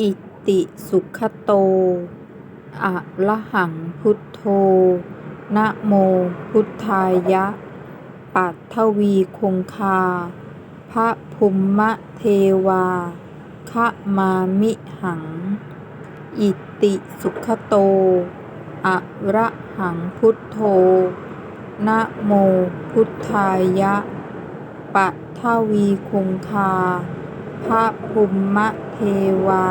อิติสุขโต อะระหังพุทโธ นะโมพุทธายะ ปัทวีคงคา พระภุมมะเทวาคะมามิหัง อิติสุขโต อะระหังพุทโธ นะโมพุทธายะปัทวีคงคา พระภุมมะเทวา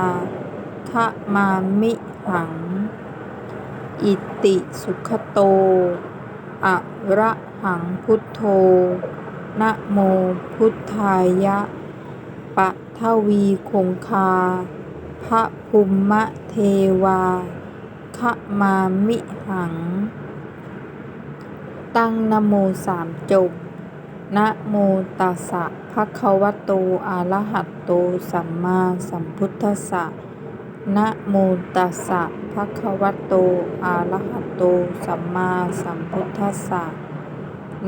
คะมามิหัง อิติสุขโต อะระหังพุทโธ นะโมพุทธายะปัทวีคงคา พระภุมมะเทวาคะมามิหัง ตั้งนโมสามจบ นะโมตัสสะภะคะวะโตอะระหะโตสัมมาสัมพุทธัสสะนะโมตัสสะภะคะวะโตอะระหะโตสัมมาสัมพุทธัสสะ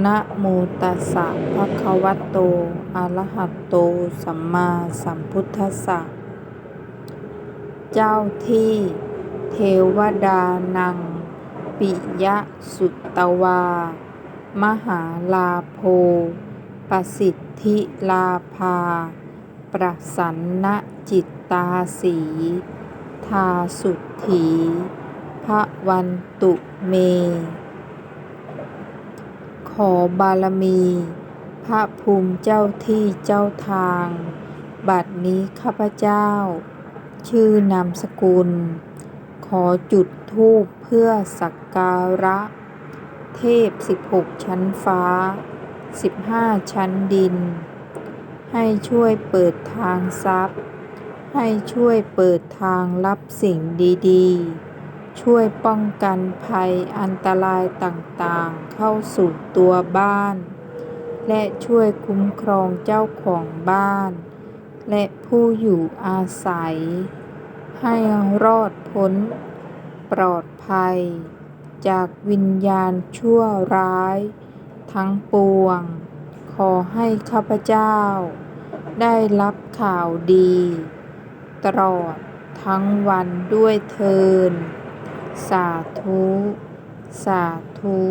นะโมตัสสะภะคะวะโตอะระหะโตสัมมาสัมพุทธัสสะเจ้าที่เทวดานัง ปิยะสุตวา มหาลาโภประสิทธิลาภา ประสันนจิตตาสี ทาสุทถีพระวันตุเม ขอบารมี พระภูมิเจ้าที่เจ้าทาง บัดนี้ข้าพเจ้า ชื่อนามสกุล ขอจุดธูปเพื่อสักการะ เทพ 16 ชั้นฟ้า 15 ชั้นดิน ให้ช่วยเปิดทางทรัพย์ ให้ช่วยเปิดทางรับสิ่งดีๆ ช่วยป้องกันภัยอันตรายต่างๆ เข้าสู่ตัวบ้าน และช่วยคุ้มครองเจ้าของบ้าน และผู้อยู่อาศัย ให้รอดพ้น ปลอดภัย จากวิญญาณชั่วร้ายทั้งปวง ขอให้ข้าพเจ้า ได้รับข่าวดี ตลอดทั้งวันด้วยเทิน สาธุ สาธุ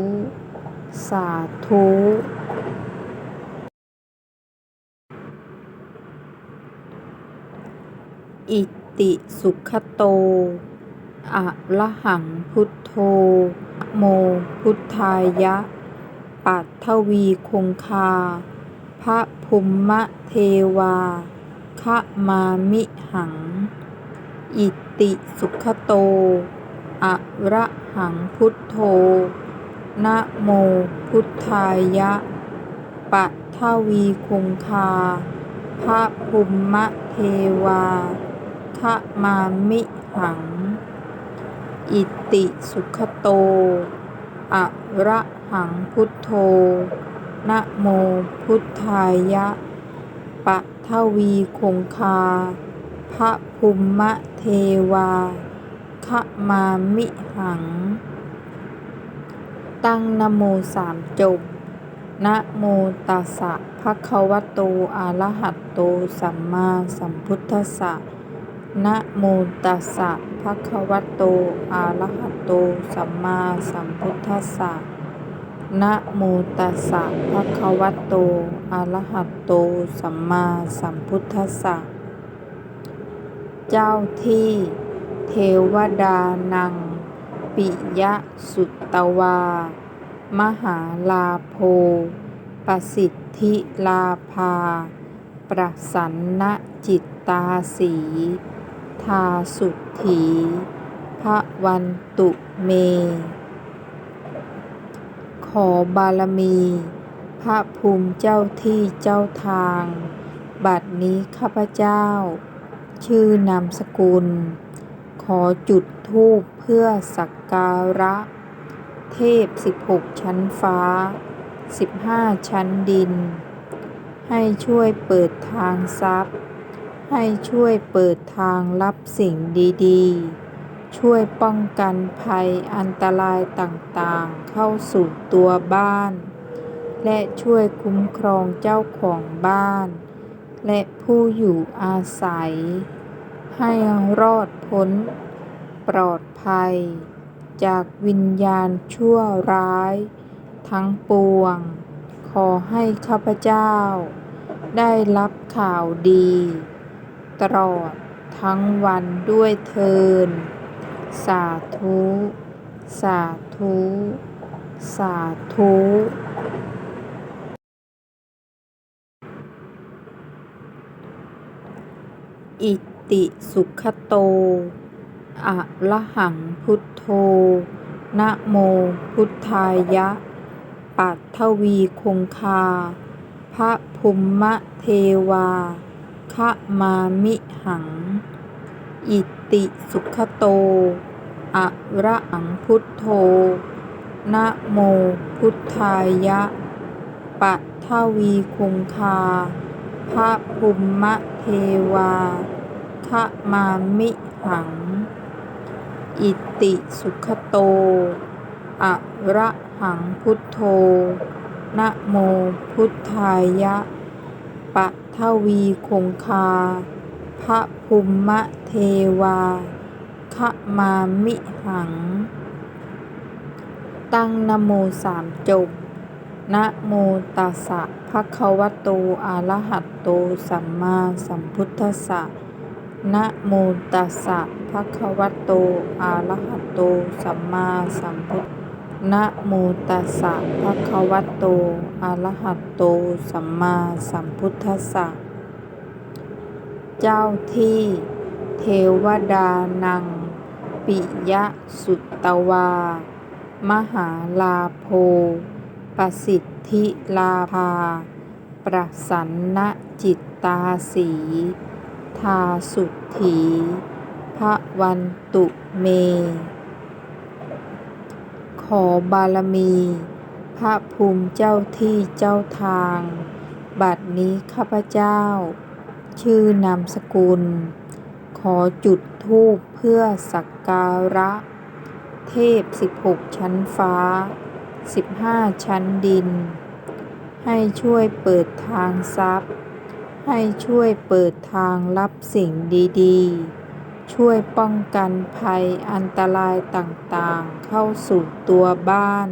สาธุอิติสุขโต อะระหังพุทโธ โมพุทธายะ ปัทวีคงคา พระภุมมะเทวาคะมามิหัง อิติสุขโต อะระหังพุทโธ นะโมพุทธายะปัททวีคงคา พระภุมมะเทวาคะมามิหัง อิติสุขโต อะระหังพุทโธ นะโมพุทธายะปัทวีคงคา พระภุมมะเทวาคะมามิหัง ตั้งนโมสามจบนะโมตัสสะภะคะวะโตอะระหะโต สัมมาสัมพุทธัสสะ นะโมตัสสะภะคะวะโต อะระหะโต สัมมาสัมพุทธัสสะนะโมตัสสะภะคะวะโต อะระหะโต สัมมาสัมพุทธัสสะ เจ้าที่ เทวดานัง ปิยสุตวา มหาลาโภประสิทธิลาภา ประสันนจิตตาสี ทาสุถีพระวันตุเม ขอบารมี พระภูมิเจ้าที่เจ้าทาง บัดนี้ข้าพเจ้า ชื่อนามสกุล ขอจุดธูปเพื่อสักการะ เทพ 16 ชั้นฟ้า 15 ชั้นดิน ให้ช่วยเปิดทางทรัพย์ ให้ช่วยเปิดทางรับสิ่งดีๆ ช่วยป้องกันภัยอันตรายต่างๆ เข้าสู่ตัวบ้าน และช่วยคุ้มครองเจ้าของบ้าน และผู้อยู่อาศัย ให้รอดพ้น ปลอดภัย จากวิญญาณชั่วร้าย ทั้งปวง ขอให้ข้าพเจ้า ได้รับข่าวดี ตลอดทั้งวันด้วยเทิน สาธุ สาธุ สาธุอิติสุขโต อะระหังพุทโธ นะโมพุทธายะ ปัททวีคงคา พระภุมมะเทวา คะมามิหัง อิติสุขโต อะระหังพุทโธ นะโมพุทธายะปัทวีคงคา พระภุมมะเทวาคะมามิหัง อิติสุขโต อะระหังพุทโธ นะโมพุทธายะ ทวีคงคา พระภุมมะเทวาคะมามิหัง ตั้งนโมสามจบนะโมตัสสะภะคะวะโตอะระหะโตสัมมาสัมพุทธัสสะนะโมตัสสะภะคะวะโตอะระหะโตสัมมาสัมพุท นะโมตัสสะภะคะวะโต อะระหะโต สัมมาสัมพุทธัสสะ เจ้าที่ เทวดานัง ปิยะสุตวา มหาลาโภประสิทธิลาภา ประสันนจิตตาสี ทาสุถีพระวันตุเม ขอบารมี พระภูมิเจ้าที่เจ้าทาง บัดนี้ข้าพเจ้า ชื่อนามสกุล ขอจุดธูปเพื่อสักการะ เทพ 16 ชั้นฟ้า 15 ชั้นดิน ให้ช่วยเปิดทางทรัพย์ ให้ช่วยเปิดทางรับสิ่งดี ๆ ช่วยป้องกันภัยอันตรายต่างๆ เข้าสู่ตัวบ้าน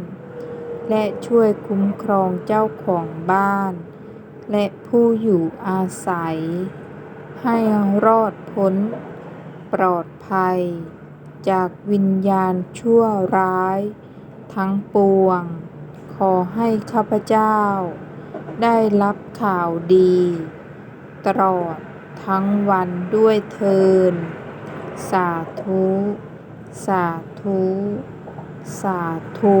และช่วยคุ้มครองเจ้าของบ้าน และผู้อยู่อาศัย ให้รอดพ้น ปลอดภัย จากวิญญาณชั่วร้าย ทั้งปวง ขอให้ข้าพเจ้า ได้รับข่าวดี ตลอดทั้งวันด้วยเทิน สาธุ สาธุ สาธุ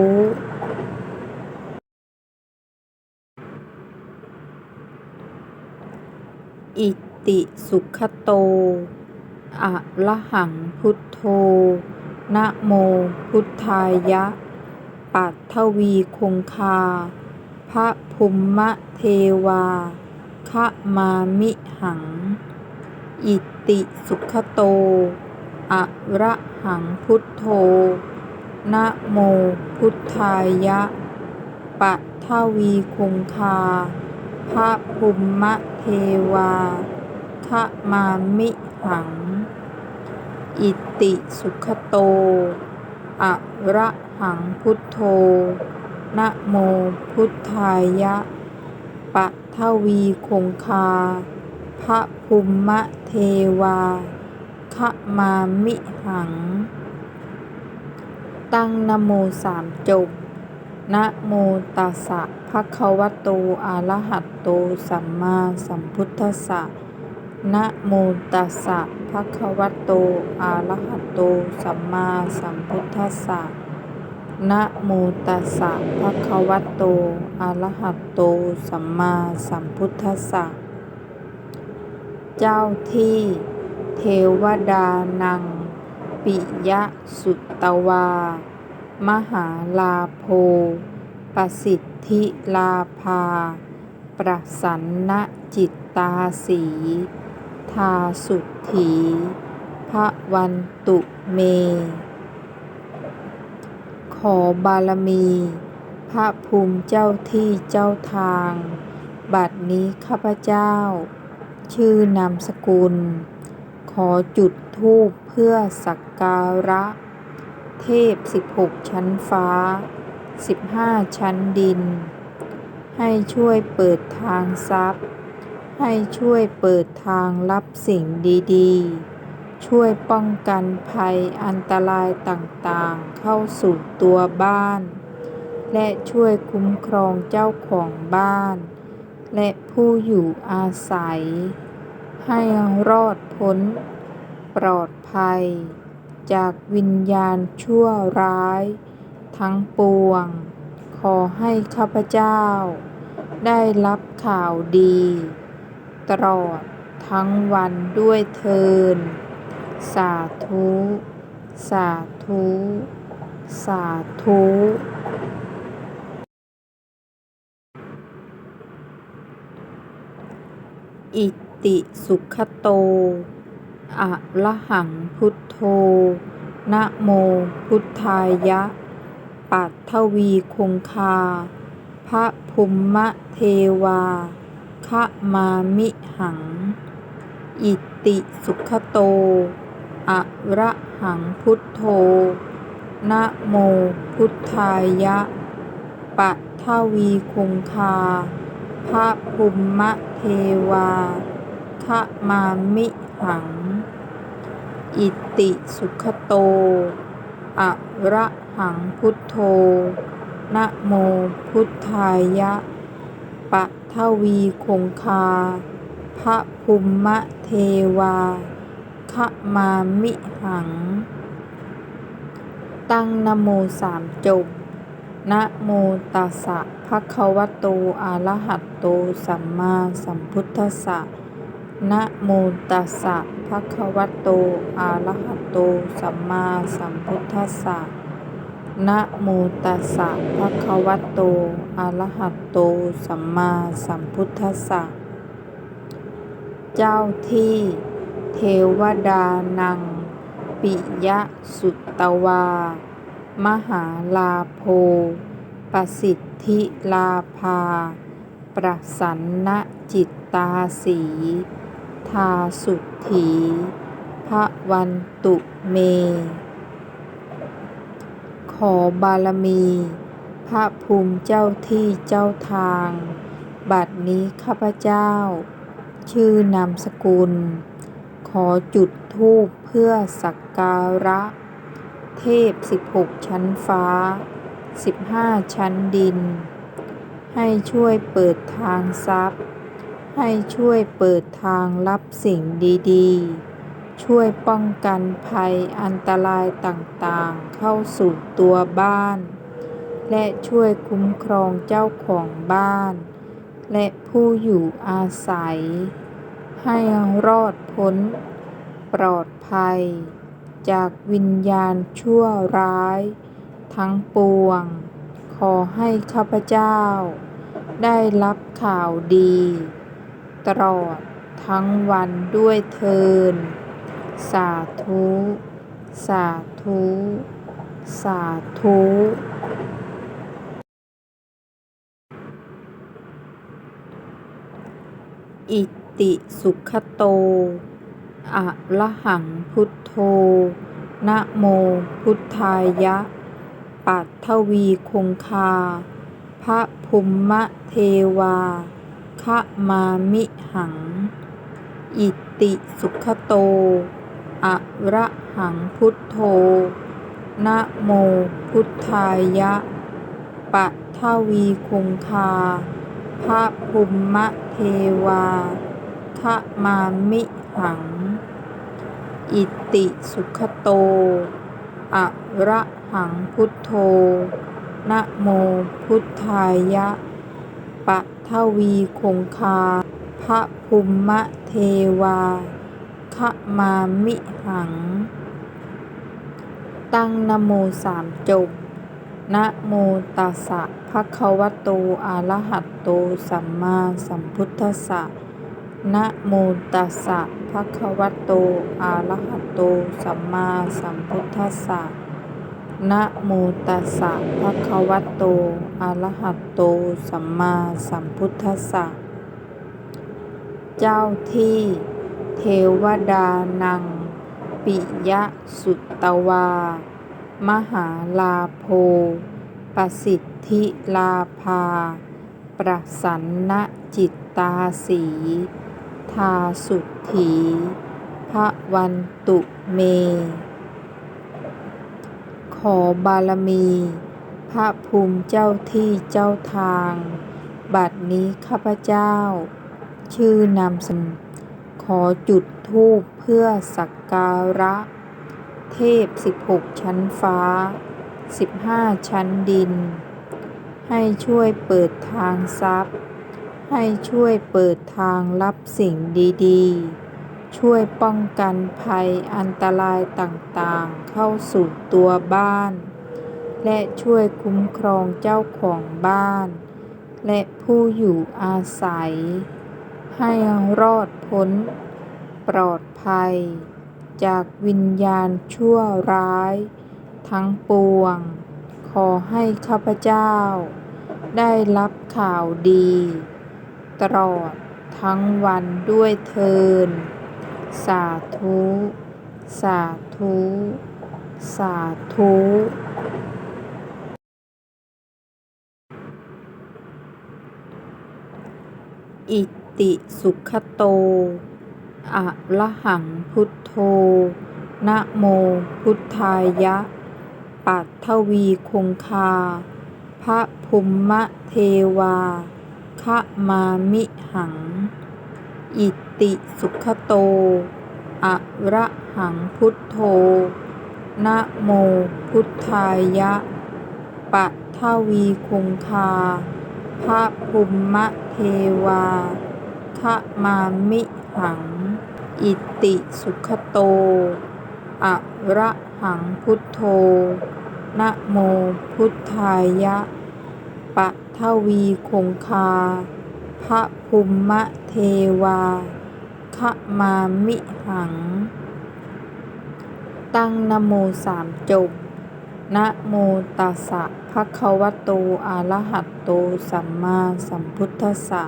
อิติสุขโต อะระหังพุทโธ นะโมพุทธายะ ปัทวีคงคา พระภุมมะเทวาคะมามิหัง อิติสุขโต อะระหังพุทโธ นะโมพุทธายะปัทวีคงคา พระภุมมะเทวาคะมามิหัง อิติสุขโต อะระหังพุทโธ นะโมพุทธายะปัทวีคงคา พระภุมมะเทวา คะมามิหัง ตั้งนโมสามจบนะโมตัสสะภะคะวะโตอะระหะโตสัมมาสัมพุทธัสสะนะโมตัสสะภะคะวะโตอะระหะโตสัมมาสัมพุทธัสสะนะโมตัสสะภะคะวะโตอะระหะโตสัมมาสัมพุทธัสสะเจ้าที่ เทวดานัง ปิยะสุตวา มหาลาโภประสิทธิลาภา ประสันนจิตตาสี ทาสุถีพระวันตุเม ขอบารมี พระภูมิเจ้าที่เจ้าทาง บัดนี้ข้าพเจ้า ชื่อนามสกุล ขอจุดธูปเพื่อสักการะ เทพ 16 ชั้นฟ้า 15 ชั้นดิน ให้ช่วยเปิดทางทรัพย์ ให้ช่วยเปิดทางรับสิ่งดีๆ ช่วยป้องกันภัยอันตรายต่างๆ เข้าสู่ตัวบ้าน และช่วยคุ้มครองเจ้าของบ้าน และผู้อยู่อาศัย ให้รอดพ้นปลอดภัย จากวิญญาณชั่วร้าย ทั้งปวง ขอให้ข้าพเจ้า ได้รับข่าวดี ตลอดทั้งวันด้วยเทิน สาธุ สาธุ สาธุอิ ติสุขโต อะระหังพุทโธ นะโมพุทธายะ ปัททวีคงคา พระภุมมะเทวาคะมามิหัง อิติสุขโต อะระหังพุทโธ นะโมพุทธายะ ปัททวีคงคาพระภุมมะเทวา คะมามิหัง อิติสุขโต อะระหังพุทโธ นะโมพุทธายะปัทวีคงคา พระภุมมะเทวาคะมามิหัง ตั้งนโมสามจบนะโมตัสสะภะคะวะโตอะระหะโต สัมมาสัมพุทธัสสะ นะโมตัสสะภะคะวะโต อะระหะโต สัมมาสัมพุทธัสสะนะโมตัสสะภะคะวะโต อะระหะโต สัมมาสัมพุทธัสสะ เจ้าที่ เทวดานัง ปิยสุตวา มหาลาโภ ประสิทธิลาภา ประสันนจิตตาสี ทาสุถีพระวันตุเม ขอบารมี พระภูมิเจ้าที่เจ้าทาง บัดนี้ข้าพเจ้า ชื่อนามสกุล ขอจุดธูปเพื่อสักการะ เทพ 16 ชั้นฟ้า 15 ชั้นดิน ให้ช่วยเปิดทางทรัพย์ ให้ช่วยเปิดทางรับสิ่งดีๆ ช่วยป้องกันภัยอันตรายต่างๆ เข้าสู่ตัวบ้าน และช่วยคุ้มครองเจ้าของบ้าน และผู้อยู่อาศัย ให้รอดพ้น ปลอดภัย จากวิญญาณชั่วร้าย ทั้งปวง ขอให้ข้าพเจ้า ได้รับข่าวดี ตลอดทั้งวันด้วยเทิน สาธุ สาธุ สาธุอิติสุขโต อะระหังพุทโธ นะโมพุทธายะ ปัทวีคงคา พระภุมมะเทวา คะมามิหัง อิติสุขโต อะระหังพุทโธ นะโมพุทธายะปัทวีคงคา พระภุมมะเทวาคะมามิหัง อิติสุขโต อะระหังพุทโธ นะโมพุทธายะปัท ทวีคงคา พระภุมมะเทวาคะมามิหัง ตั้งนโมสามจบนะโมตัสสะภะคะวะโตอะระหะโตสัมมาสัมพุทธัสสะนะโมตัสสะภะคะวะโตอะระหะโตสัมมาสัมพุทธัสสะ นะโมตัสสะภะคะวะโต อะระหะโต สัมมาสัมพุทธัสสะ เจ้าที่ เทวดานัง ปิยะสุตวา มหาลาโภประสิทธิลาภา ประสันนะจิตตาสี ทาสุถีพระวันตุเม อบารมี พระภูมิเจ้าที่เจ้าทาง บัดนี้ข้าพเจ้า ชื่อนามสกุลขอจุดธูปเพื่อสักการะ เทพ 16 ชั้นฟ้า 15 ชั้นดิน ให้ช่วยเปิดทางทรัพย์ ให้ช่วยเปิดทางรับสิ่งดี ๆ ช่วยป้องกันภัยอันตรายต่างๆ เข้าสู่ตัวบ้าน และช่วยคุ้มครองเจ้าของบ้าน และผู้อยู่อาศัย ให้รอดพ้น ปลอดภัย จากวิญญาณชั่วร้าย ทั้งปวง ขอให้ข้าพเจ้า ได้รับข่าวดี ตลอดทั้งวันด้วยเทิน สาธุ สาธุ สาธุอิติสุขโต อะระหังพุทโธ นะโมพุทธายะ ปัทวีคงคา พระภุมมะเทวาคะมามิหัง อิ ติสุขโต อะระหังพุทโธ นะโมพุทธายะปัทวีคงคา พระภุมมะเทวาคะมามิหัง อิติสุขโต อะระหังพุทโธ นะโมพุทธายะปัททวีคงคาพระภุมมะเทวา คะมามิหัง ตั้งนโมสามจบนะโมตัสสะภะคะวะโตอะระหะโตสัมมาสัมพุทธัสสะ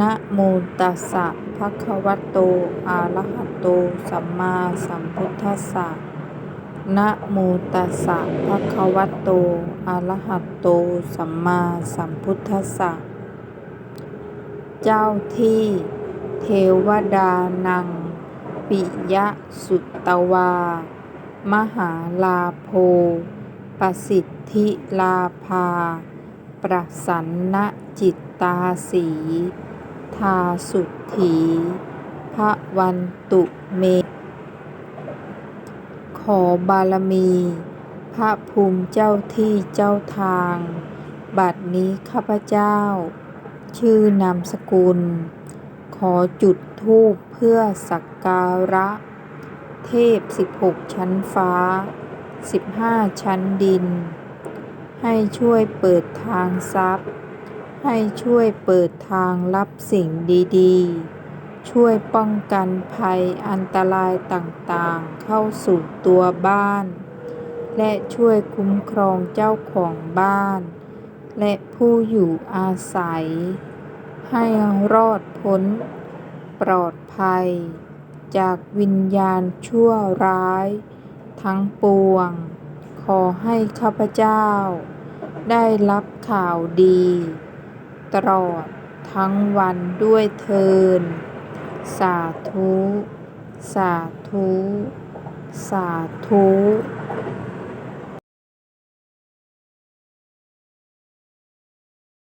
นะโมตัสสะภะคะวะโตอะระหะโตสัมมาสัมพุทธัสสะนะโมตัสสะภะคะวะโตอะระหะโตสัมมาสัมพุทธัสสะเจ้าที่ เทวดานัง ปิยะสุตวา มหาลาโภประสิทธิลาภา ประสันนจิตตาสี ทาสุถีพระวันตุเม ขอบารมี พระภูมิเจ้าที่เจ้าทาง บัดนี้ข้าพเจ้า ชื่อนามสกุล ขอจุดธูปเพื่อสักการะ เทพ 16 ชั้นฟ้า 15 ชั้นดิน ให้ช่วยเปิดทางทรัพย์ ให้ช่วยเปิดทางรับสิ่งดีๆ ช่วยป้องกันภัยอันตรายต่างๆ เข้าสู่ตัวบ้าน และช่วยคุ้มครองเจ้าของบ้าน และผู้อยู่อาศัย ให้รอดพ้น ปลอดภัย จากวิญญาณชั่วร้าย ทั้งปวง ขอให้ข้าพเจ้า ได้รับข่าวดี ตลอดทั้งวันด้วยเทิน สาธุ สาธุ สาธุ